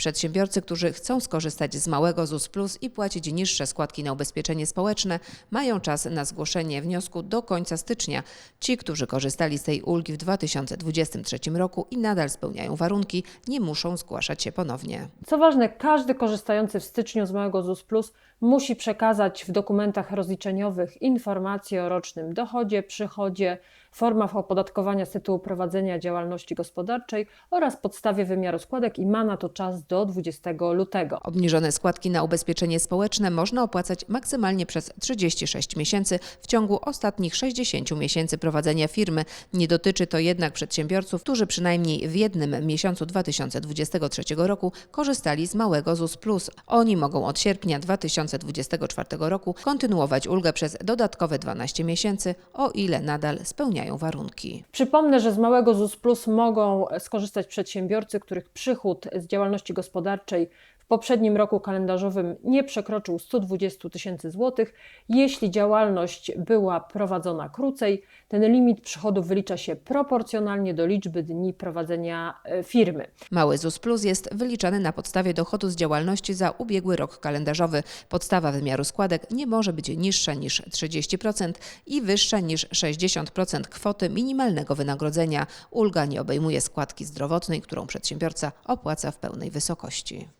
Przedsiębiorcy, którzy chcą skorzystać z małego ZUS Plus i płacić niższe składki na ubezpieczenie społeczne, mają czas na zgłoszenie wniosku do końca stycznia. Ci, którzy korzystali z tej ulgi w 2023 roku i nadal spełniają warunki, nie muszą zgłaszać się ponownie. Co ważne, każdy korzystający w styczniu z małego ZUS Plus musi przekazać w dokumentach rozliczeniowych informacje o rocznym dochodzie, przychodzie, formach opodatkowania z tytułu prowadzenia działalności gospodarczej oraz podstawie wymiaru składek i ma na to czas do 20 lutego. Obniżone składki na ubezpieczenie społeczne można opłacać maksymalnie przez 36 miesięcy w ciągu ostatnich 60 miesięcy prowadzenia firmy. Nie dotyczy to jednak przedsiębiorców, którzy przynajmniej w jednym miesiącu 2023 roku korzystali z małego ZUS Plus. Oni mogą od sierpnia 2024 roku kontynuować ulgę przez dodatkowe 12 miesięcy, o ile nadal spełniają warunki. Przypomnę, że z małego ZUS Plus mogą skorzystać przedsiębiorcy, których przychód z działalności gospodarczej w poprzednim roku kalendarzowym nie przekroczył 120 tysięcy złotych. Jeśli działalność była prowadzona krócej, ten limit przychodów wylicza się proporcjonalnie do liczby dni prowadzenia e, firmy. Mały ZUS Plus jest wyliczany na podstawie dochodu z działalności za ubiegły rok kalendarzowy. Podstawa wymiaru składek nie może być niższa niż 30% i wyższa niż 60% kwoty minimalnego wynagrodzenia. Ulga nie obejmuje składki zdrowotnej, którą przedsiębiorca opłaca w pełnej wysokości.